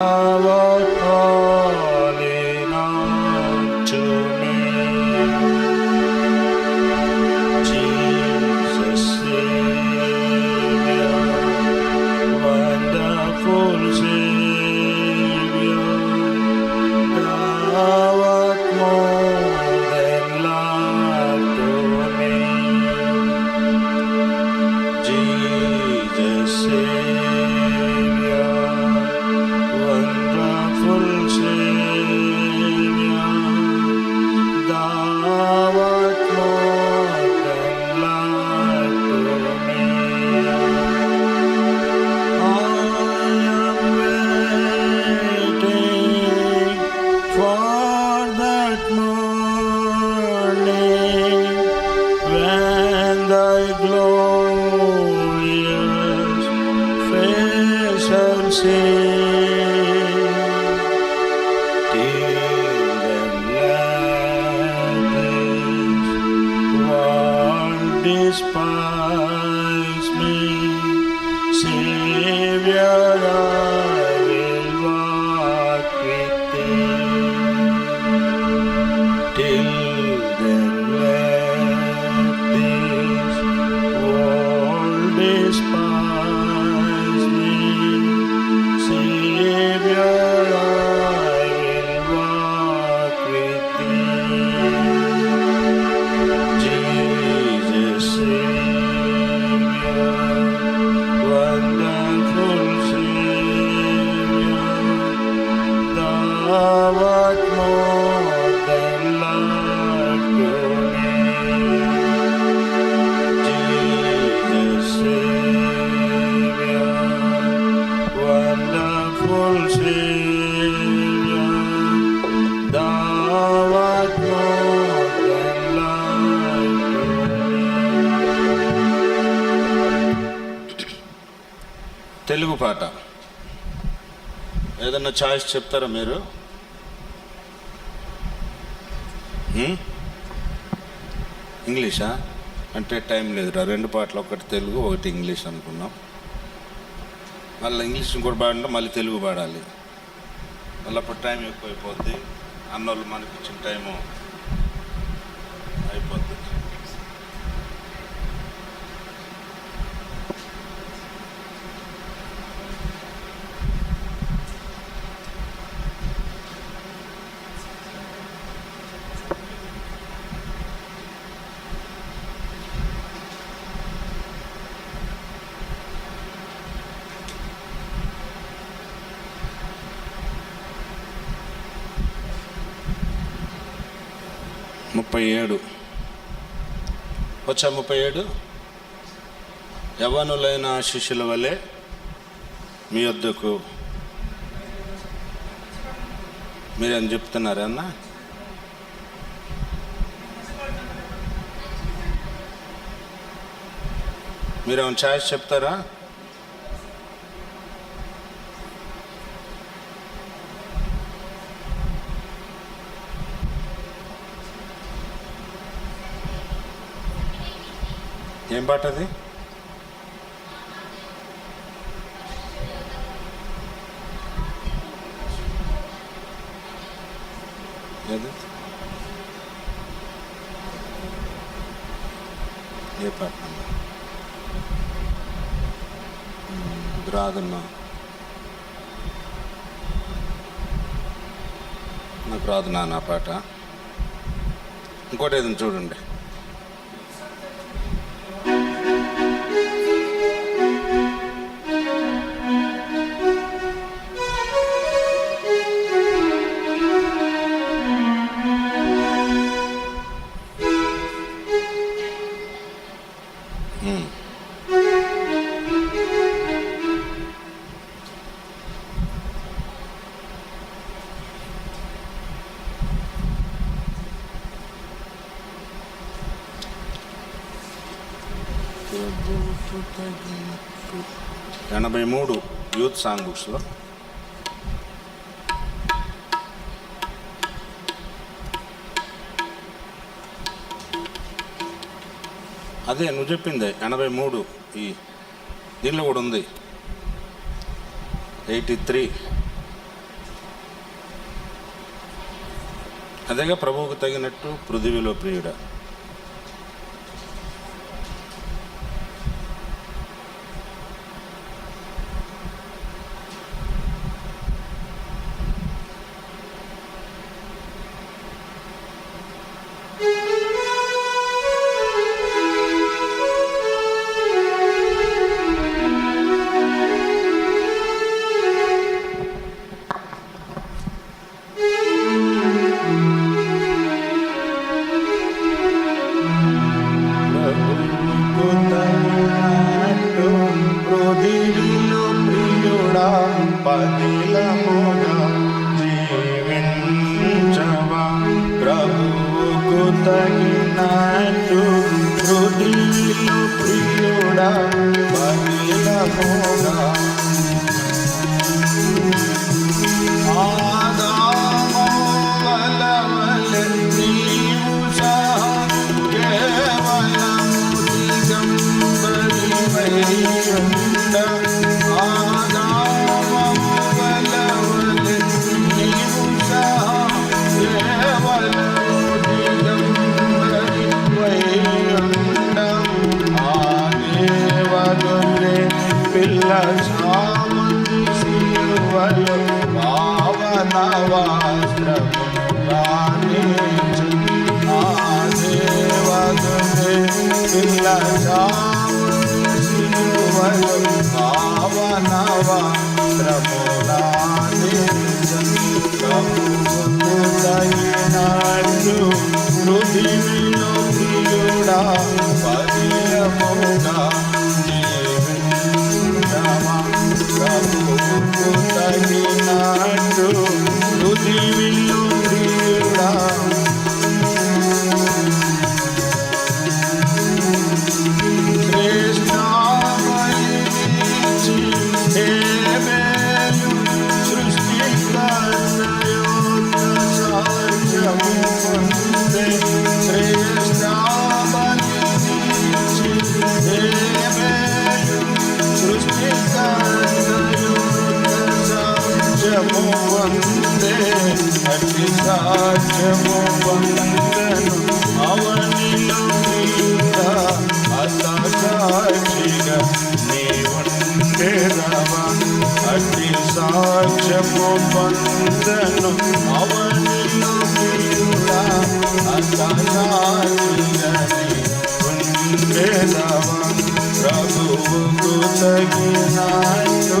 Allah. love. ఏదన్నా choice చెప్తారా మీరు? Hmm? ఇంగ్లీషా అంటే టైం లేదురా. రెండు పాటలు ఒకటి తెలుగు ఒకటి ఇంగ్లీష్ అనుకున్నాం. మళ్ళీ ఇంగ్లీష్ ఇంకోటి పాడంటే మళ్ళీ తెలుగు పాడాలి. మళ్ళీ అప్పుడు టైం ఎక్కువైపోద్ది. అన్నోళ్ళు మనకి ఇచ్చిన టైము ముప్పై ఏడు. వచ్చా ముప్పై ఏడు? యవనులైన శిష్యుల వలె మీ వద్దకు మీరేం చెప్తున్నారా అన్న? మీరేమైనా ఛాయిస్ చెప్తారా? ఏం పాట అది? ఏది? ఏ పాట? రాదన్నా. నాకు రాదు నా పాట. ఇంకోటి ఏదైనా చూడండి. ఎనభై మూడు యూత్ సాంగ్ బుక్స్లో అదే నువ్వు చెప్పింది ఎనభై మూడు ఈ దీనిలో కూడా ఉంది. Eighty three. అదేగా ప్రభువుకు తగినట్టు పృథివిలో ప్రియుడ. ृदिलोडा సాధ్యము వందను అవనిలో అసాక్షిగా నీవుండే రవ అతి సాధ్యము వందను అవనిలో అసాక్షిగా నీవుండే రవ ప్రభువుకు తగినాడు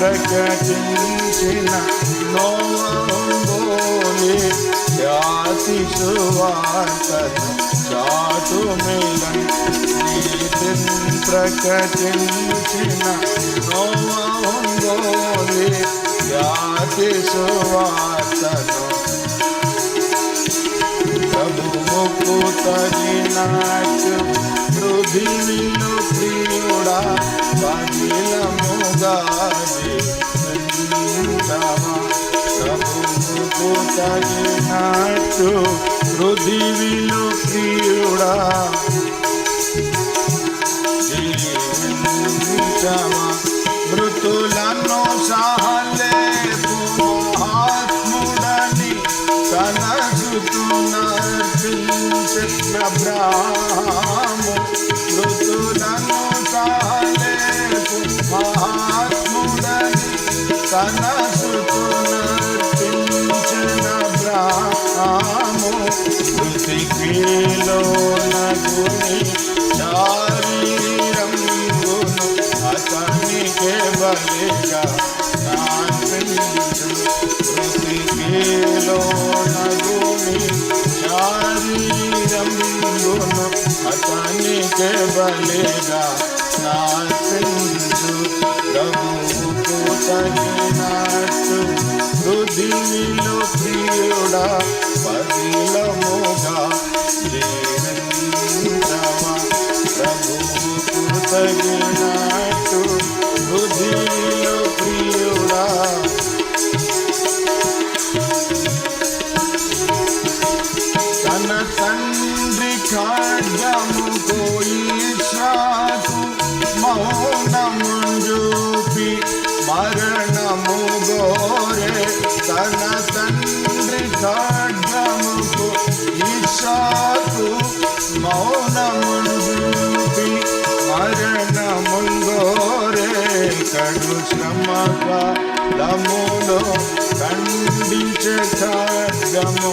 ಪ್ರಕಟಿಸಿನ ನೋವಂಬೋಲಿ ಖ್ಯಾತಿಸುವಾರ್ಥ ಚಾಟು ಮೇಲನ್ ನೀತಿನ್ ಪ್ರಕಟಿಸಿನ ನೋವಂಬೋಲಿ ಖ್ಯಾತಿಸುವಾರ್ಥನು ಪ್ರಭು ಮುಕ್ತರಿ ನಾಚು ప్రభువుకు తగినట్టు పృథివీలో ప్రియుడా పగిలముగా జీవించవా ప్రభువుకు తగినట్టు పృథివీలో ప్రియుడా జీవించవా మృతులను సహలేపు మహాత్ముడని కనసుతునర్పించిన బ్రాహ్ము మృతులను కనసుతునర్పించిన బ్రాహ్ము మృతికిలో నగుని శారీరంగును అతనికే బలిగా నార్పించు మృతికిలో నగుని శారీరంగును అతనికే బలిగా నార్పించు ప్రభువుకు తగినట్టు హృదిలో ప్రియుడా పదిలముగా జీవించవా ప్రభువుకు తగినట్టు హృదిలో ప్రియుడా తన తండ్రి ఖడ్గము శ్రమక లములో ఖండించే ఖడ్గము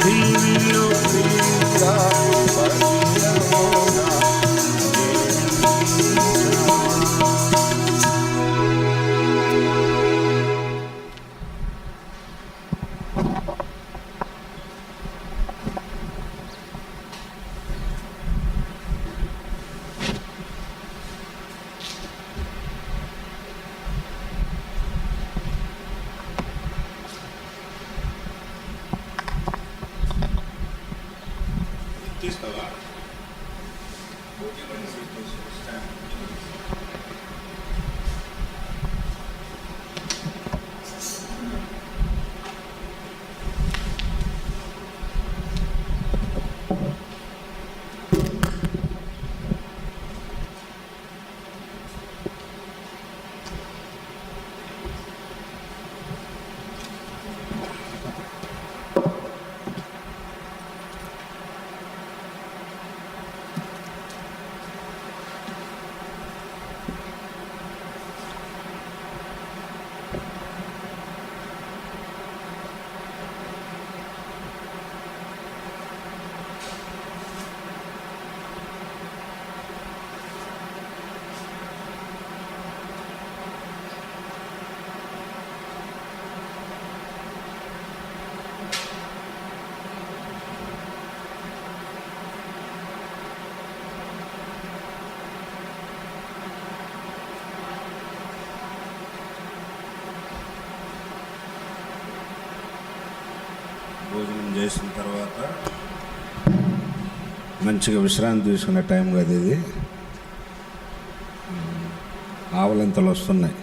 ప్రియుడా పతిలముగా Hello. మంచిగా విశ్రాంతి తీసుకునే టైం కదా ఇది. ఆవలింతలు వస్తున్నాయి.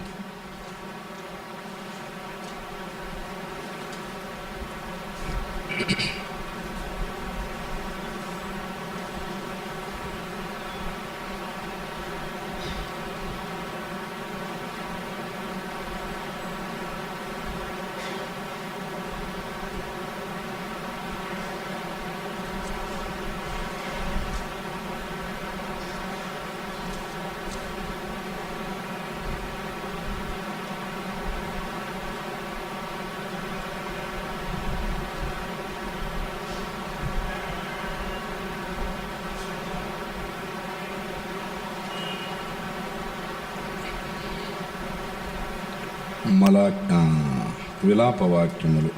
మలా విలాపవాక్యములు. విలాప వాక్యములు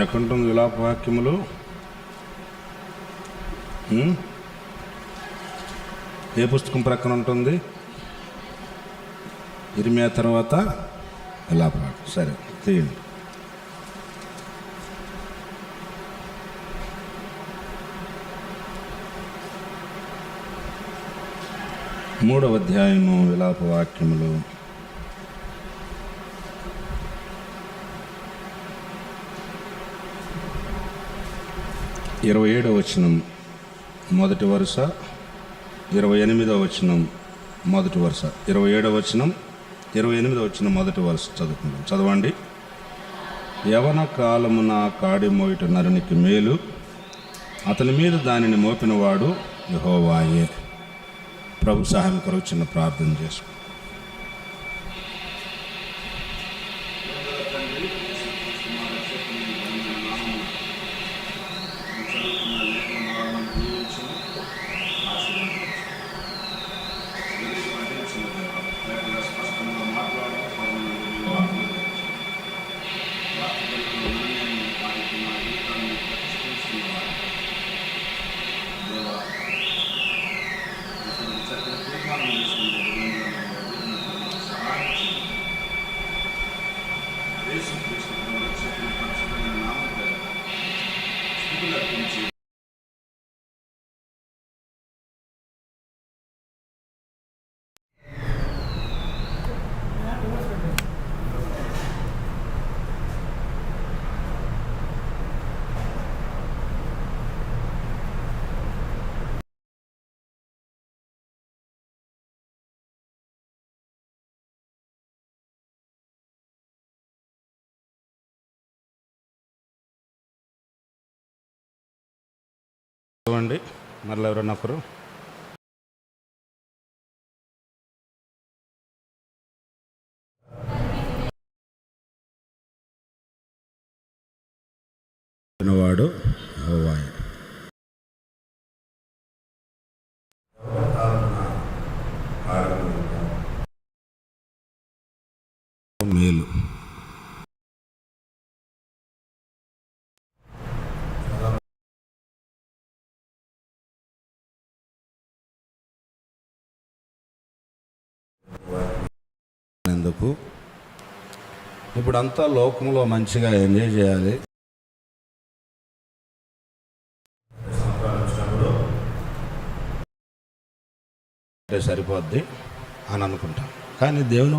ఎక్కడుంటుంది విలాప వాక్యములు ఏ పుస్తకం ప్రక్కన ఉంటుంది? ఇరిమియా తర్వాత విలాపవాక్యం. సరే తీయండి. మూడవ అధ్యాయము విలాప వాక్యములు. ఇరవై ఏడవ వచనం మొదటి వరుస. ఇరవై ఎనిమిదవ వచనం మొదటి వరుస. ఇరవై ఏడవ వచనం ఇరవై ఎనిమిదవ వచనం మొదటి వరుస చదువుకుందాం. చదవండి. యవన కాలమున కాడి మోయిట నరునికి మేలు. అతని మీద దానిని మోపినవాడు యహోవాయే. ప్రభు సహాయం కొరకు చిన్న ప్రార్థన చేసుకుంటాం చదవండి. మరలా ఎవరన్నా ఒకరు. వాడు యెహోవాయే. మేలు ఎందుకు? ఇప్పుడు అంతా లోకంలో మంచిగా ఎంజాయ్ చేయాలి. అంటే సరిపోద్ది అని అనుకుంటాం కానీ దేవుని